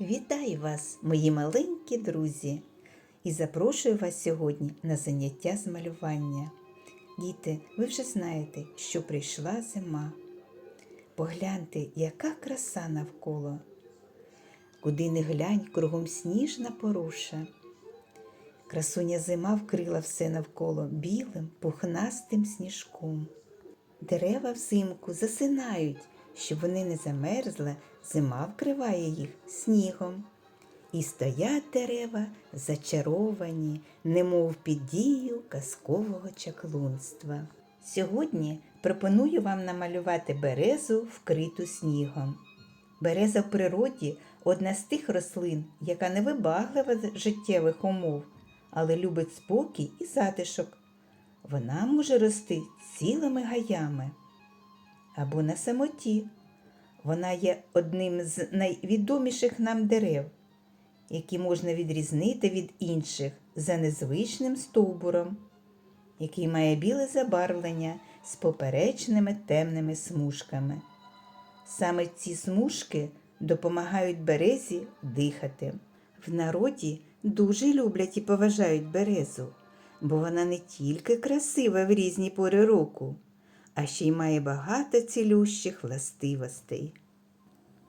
Вітаю вас, мої маленькі друзі, і запрошую вас сьогодні на заняття з малювання. Діти, ви вже знаєте, що прийшла зима. Погляньте, яка краса навколо. Куди не глянь, кругом сніжна поруша. Красуня зима вкрила все навколо білим, пухнастим сніжком. Дерева взимку засинають, щоб вони не замерзли, зима вкриває їх снігом. І стоять дерева зачаровані, немов під дією казкового чаклунства. Сьогодні пропоную вам намалювати березу, вкриту снігом. Береза в природі одна з тих рослин, яка не вибаглива з життєвих умов, але любить спокій і затишок. Вона може рости цілими гаями або на самоті. Вона є одним з найвідоміших нам дерев, які можна відрізнити від інших за незвичним стовбуром, який має біле забарвлення з поперечними темними смужками. Саме ці смужки допомагають березі дихати. В народі дуже люблять і поважають березу, бо вона не тільки красива в різні пори року, а ще й має багато цілющих властивостей.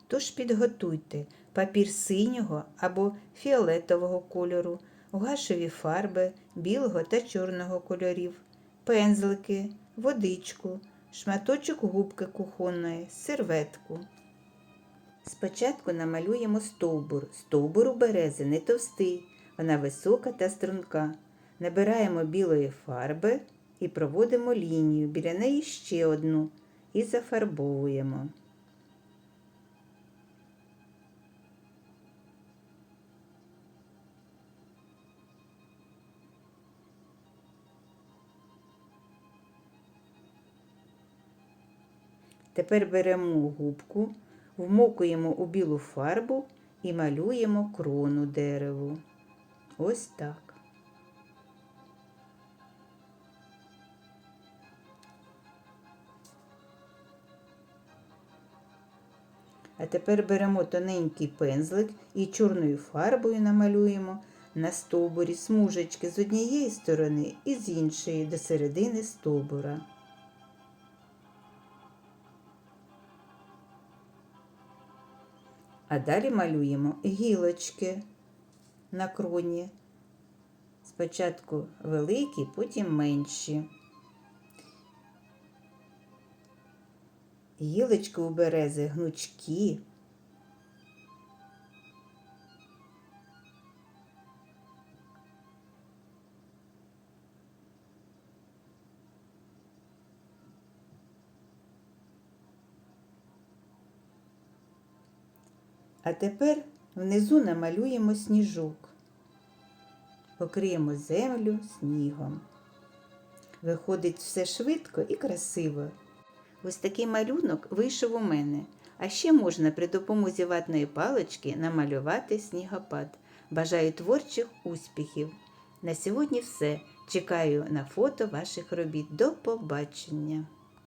Тож підготуйте папір синього або фіолетового кольору, гуашеві фарби білого та чорного кольорів, пензлики, водичку, шматочок губки кухонної, серветку. Спочатку намалюємо стовбур. Стовбур у берези не товстий, вона висока та струнка. Набираємо білої фарби і проводимо лінію, біля неї ще одну і зафарбовуємо. Тепер беремо губку, вмокуємо у білу фарбу і малюємо крону дереву. Ось так. А тепер беремо тоненький пензлик і чорною фарбою намалюємо на стовбурі смужечки з однієї сторони і з іншої до середини стовбура. А далі малюємо гілочки на кроні. Спочатку великі, потім менші. Гілочки у берези гнучкі. А тепер внизу намалюємо сніжок. Покриємо землю снігом. Виходить все швидко і красиво. Ось такий малюнок вийшов у мене. А ще можна при допомозі ватної палички намалювати снігопад. Бажаю творчих успіхів! На сьогодні все. Чекаю на фото ваших робіт. До побачення!